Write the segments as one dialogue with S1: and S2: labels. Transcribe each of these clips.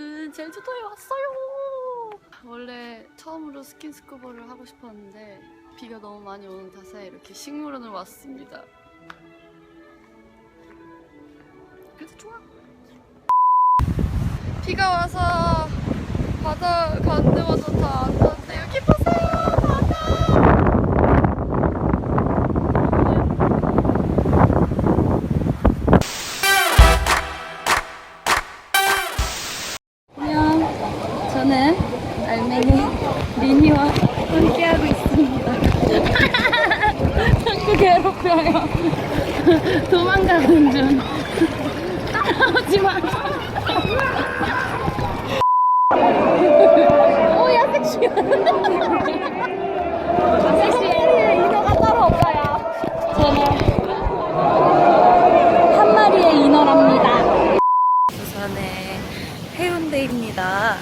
S1: 여러분 제주도에 왔어요. 원래 처음으로 스킨스쿠버를 하고 싶었는데 비가 너무 많이 오는 탓에 이렇게 식물원을 왔습니다. 그래도 좋아. 비가 와서 바다 가운데 와서 다 앉아 괴롭혀요. 도망가는 중. 따라오지 마. 오 야 섹시해. 섹시해. 인어가 따로 없어요. 저는 한 마리의 인어랍니다. 부산의 해운대입니다.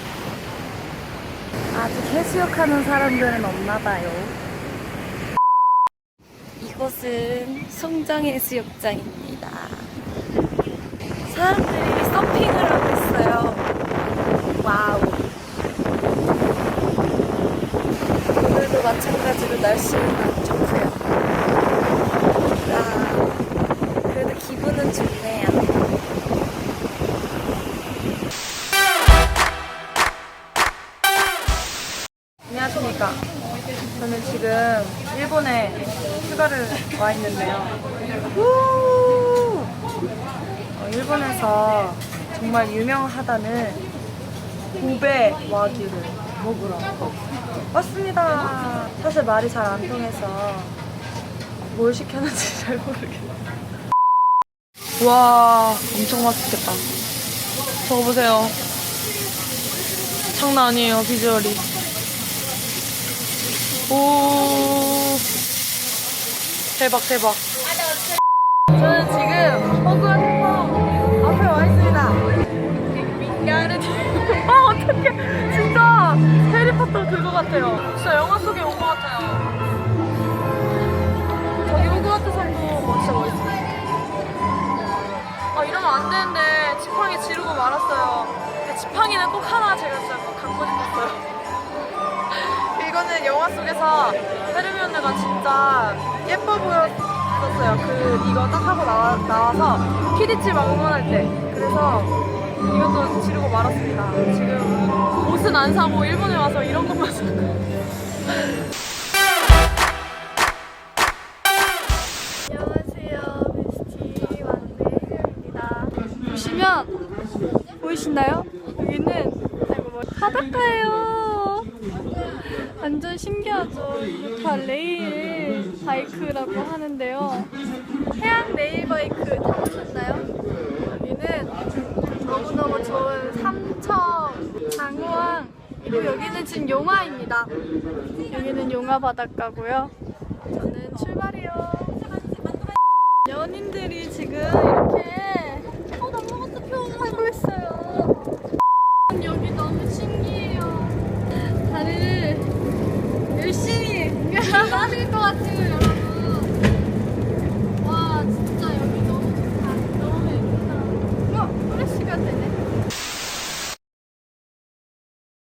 S1: 아직 해수욕 하는 사람들은 없나 봐요. 이곳은 송정해수욕장입니다. 사람들이 서핑을 하고 있어요. 와우. 오늘도 마찬가지로 날씨는 안 좋고요. 아, 그래도 기분은 좋네요.
S2: 안녕하십니까. 저는 지금 일본에 휴가를 와 있는데요. 후! 어, 일본에서 정말 유명하다는 고베 와규를 먹으러 왔습니다. 사실 말이 잘 안 통해서 뭘 시켰는지 잘 모르겠어요. 와, 엄청 맛있겠다. 저거 보세요. 장난 아니에요, 비주얼이. 오. 대박 대박. 저는 지금 허그앤 앞에 와 있습니다. 아 어떡해. 진짜 해리포터 그거 같아요. 진짜 영화 속에 온 것 같아요. 저기 호그와트 성도 뭐 진짜 멋있어요? 아 이러면 안 되는데 지팡이 지르고 말았어요. 지팡이는 꼭 하나 제가 진짜 꼭 갖고 싶었어요 이거는 영화 속에서 헤르미온느가 진짜 예뻐 보였었어요. 그 이거 딱 하고 나와, 나와서 키디치 방문할 때. 그래서 이것도 지르고 말았습니다. 지금 옷은 안 사고 일본에 와서 이런 것만 사고.
S1: 보시면 보이시나요? 여기는 바닷가예요. 완전 신기하죠. 이거 다 레일 바이크라고 하는데요. 해양 레일 바이크 타보셨나요? 여기는 너무너무 좋은 삼청, 장호항 그리고 여기는 지금 용화입니다. 여기는 용화 바닷가고요. 저는 출발이요. 연인들이 지금 신기해